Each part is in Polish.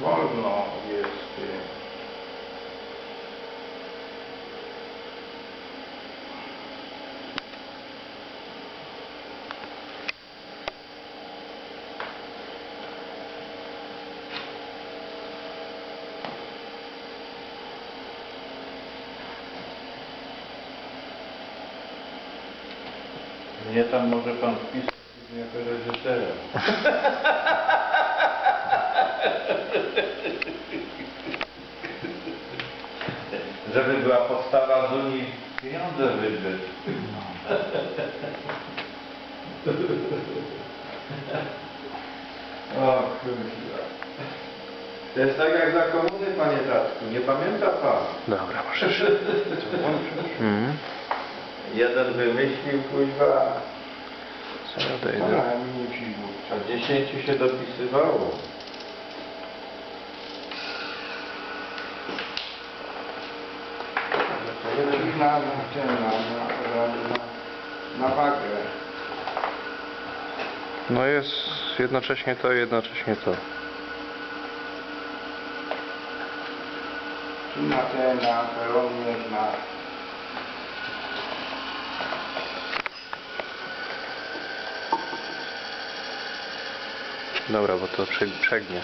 Wolno jest. y, Mnie tam może pan wpisać jako reżysera. Żeby była podstawa z Unii pieniądze wydrzeć. O kurwa. To jest tak jak za komuny, panie tatku. Nie pamięta pan? Dobra, możesz. Mhm. Jeden wymyślił, kuźwa, Co ja odejdę? a dziesięciu się dopisywało. Na, na, na, na, na, na wagę. No jest jednocześnie to i jednocześnie to. Tu na ten, na peronie, na... Dobra, bo to prze- przegnie.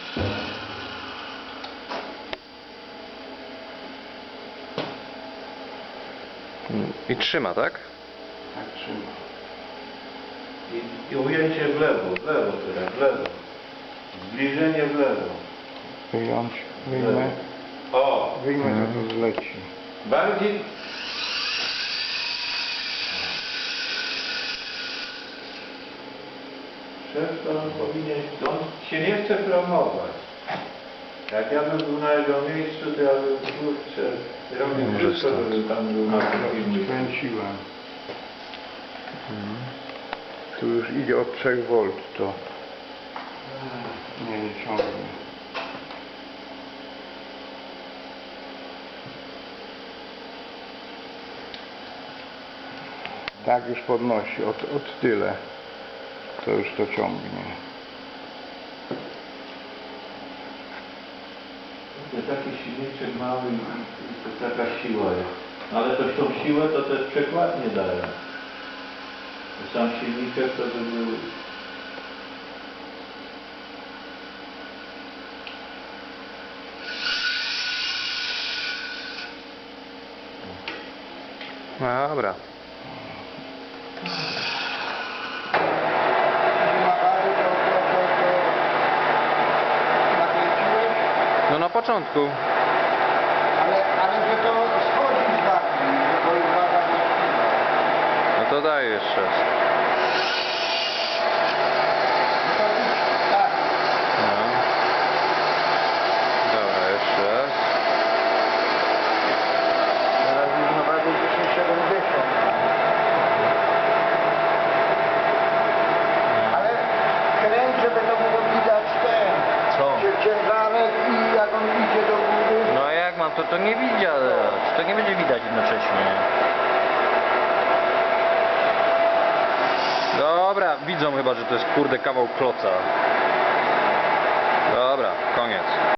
I trzyma, tak? Tak trzyma. I, I ujęcie w lewo, w lewo teraz, w lewo. Zbliżenie w lewo. Wyjąć, wyjmę. O, wyjmę, Mhm. to zleci. bardziej... Szef to on powinien, on się nie chce promować. Jak ja bym był na jego miejscu, to ja bym, kurczę, robił Może wszystko, stąd. żeby tam był na drugim Skręciłem. Mhm. Tu już idzie od 3 V, to nie, nie ciągnie. Tak już podnosi, od, od tyle. To już to ciągnie. To jest taki silniczek mały to siła jest. No ale też tą siłę to też przekładnie daje. Sam silniczek to by był... No dobra. No na początku. Ale, ale że to schodzi z wagi, to jest waga. No to daj jeszcze raz. No tak. No. Dobra, jeszcze raz. Teraz już wagę 1070. Ale kręć, żeby to było widać ten. Co? Ciężarek jak on idzie do góry. No jak mam to, to nie widać. To nie będzie widać jednocześnie. Dobra, widzą chyba, że to jest kurde kawał kloca. Dobra, koniec.